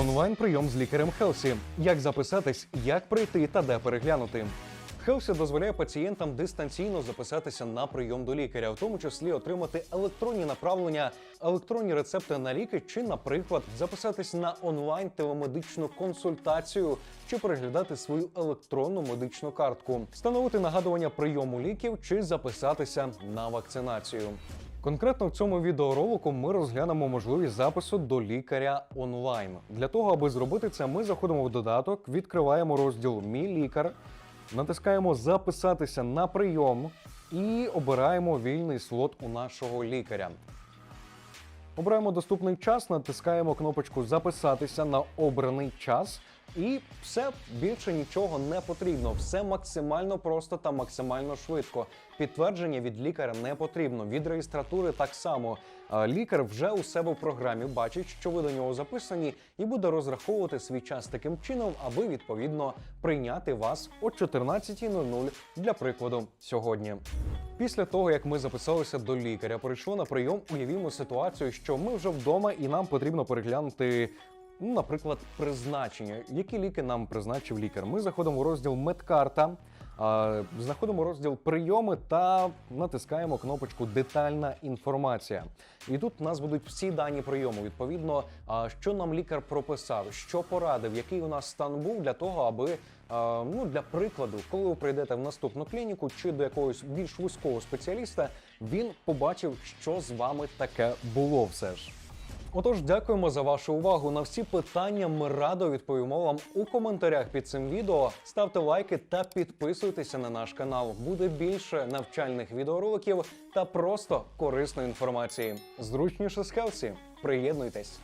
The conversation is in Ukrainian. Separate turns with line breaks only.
Онлайн прийом з лікарем Хелсі. Як записатись, як прийти та де переглянути. Хелсі дозволяє пацієнтам дистанційно записатися на прийом до лікаря, в тому числі отримати електронні направлення, електронні рецепти на ліки, чи, наприклад, записатись на онлайн телемедичну консультацію чи переглядати свою електронну медичну картку, встановити нагадування прийому ліків чи записатися на вакцинацію. Конкретно в цьому відеоролику ми розглянемо можливість запису до лікаря онлайн. Для того, аби зробити це, ми заходимо в додаток, відкриваємо розділ Мій лікар, натискаємо Записатися на прийом і обираємо вільний слот у нашого лікаря. Обираємо доступний час, натискаємо кнопочку Записатися на обраний час. І все більше нічого не потрібно. Все максимально просто та максимально швидко. Підтвердження від лікаря не потрібно. Від реєстратури так само. Лікар вже у себе в програмі бачить, що ви до нього записані, і буде розраховувати свій час таким чином, аби відповідно прийняти вас о 14.00 для прикладу сьогодні. Після того, як ми записалися до лікаря, прийшло на прийом, уявімо ситуацію, що ми вже вдома і нам потрібно переглянути. Ну, наприклад, призначення. Які ліки нам призначив лікар? Ми заходимо в розділ медкарта, знаходимо розділ прийоми та натискаємо кнопочку Детальна інформація. І тут у нас будуть всі дані прийому. Відповідно, що нам лікар прописав, що порадив, який у нас стан був для того, аби ну для прикладу, коли ви прийдете в наступну клініку чи до якогось більш вузького спеціаліста, він побачив, що з вами таке було все ж. Отож, дякуємо за вашу увагу. На всі питання ми радо відповімо вам у коментарях під цим відео. Ставте лайки та підписуйтеся на наш канал. Буде більше навчальних відеороликів та просто корисної інформації. Зручніше з Хелсі. Приєднуйтесь.